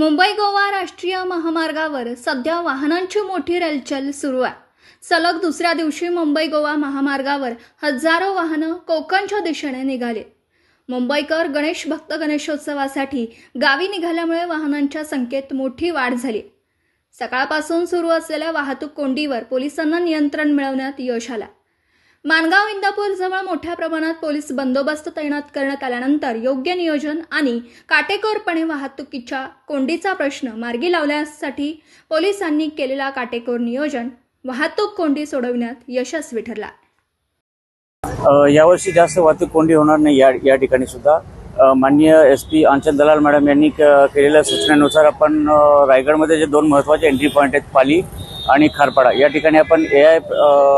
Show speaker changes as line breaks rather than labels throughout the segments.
मुंबई गोवा राष्ट्रीय महामार्गावर सध्या वाहनांची मोठी रेलचल सुरू आहे. सलग दुसऱ्या दिवशी मुंबई गोवा महामार्गावर हजारो वाहनं कोकणच्या दिशेने निघाली. मुंबईकर गणेश भक्त गणेशोत्सवासाठी गावी निघाल्यामुळे वाहनांच्या संख्येत मोठी वाढ झाली. सकाळपासून सुरू असलेल्या वाहतूक कोंडीवर पोलिसांना नियंत्रण मिळवण्यात यश आला. मानगाव इंदापूर जवळ मोठ्या प्रमाणात पोलीस बंदोबस्त तैनात करण्यात आल्यानंतर योग्य नियोजन आणि काटेकोरपणे वाहतुकीच्या कोंडीचा प्रश्न मार्गी लावण्यासाठी पोलिसांनी केलेला काटेकोर नियोजन वाहतूक कोंडी सोडविण्यात यशस्वी ठरला.
यावर्षी जास्त वाहतूक कोंडी होणार नाही या या ठिकाणी सुद्धा. माननीय एस पी आंचल दलाल मॅडम यांनी केलेल्या सूचनेनुसार आपण रायगडमध्ये जे दोन महत्त्वाचे एंट्री पॉईंट आहेत पाली आणि खारपाडा. या ठिकाणी आपण ए आय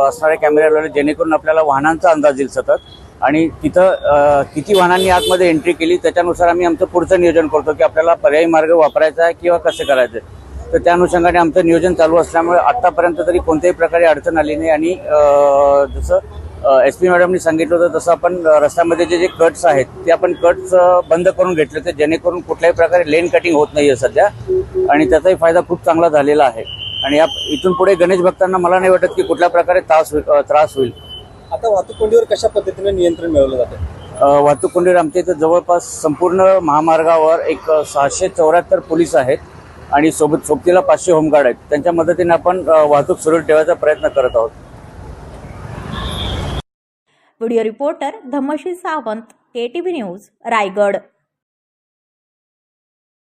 असणारे कॅमेरे लावले जेणेकरून आपल्याला वाहनांचा अंदाज येईल सतत. आणि तिथं किती वाहनांनी आतमध्ये एंट्री केली त्याच्यानुसार आम्ही आमचं पुढचं नियोजन करतो की आपल्याला पर्यायी मार्ग वापरायचा आहे किंवा कसे करायचे तर त्या अनुषंगाने आमचं नियोजन चालू असल्यामुळे आत्तापर्यंत तरी कोणत्याही प्रकारे अडचण आली नाही. आणि जसं एस पी मॅडमनी सांगितलं होतं तसं आपण रस्त्यामध्ये जे जे कट्स आहेत ते आपण कट्स बंद करून घेतले होते जेणेकरून कुठल्याही प्रकारे लेन कटिंग होत नाही आहे सध्या. आणि त्याचाही फायदा खूप चांगला झालेला आहे. आणि या इथून पुढे गणेश भक्तांना मला नाही वाटत की कुठल्या प्रकारे त्रास होईल- त्रास होईल.
आता वाहतूक कोंडीवर कशा पद्धतीने नियंत्रण मिळवलं जातं?
वाहतूक कोंडीवर आमच्या इथं जवळपास संपूर्ण महामार्गावर एक सहाशे चौऱ्याहत्तर पोलीस आहेत आणि सोबत सोबतीला पाचशे होमगार्ड आहेत. त्यांच्या मदतीने आपण वाहतूक सुरळीत ठेवायचा प्रयत्न करत आहोत.
Video reporter Dhammashi Sawant KTV news Raigad.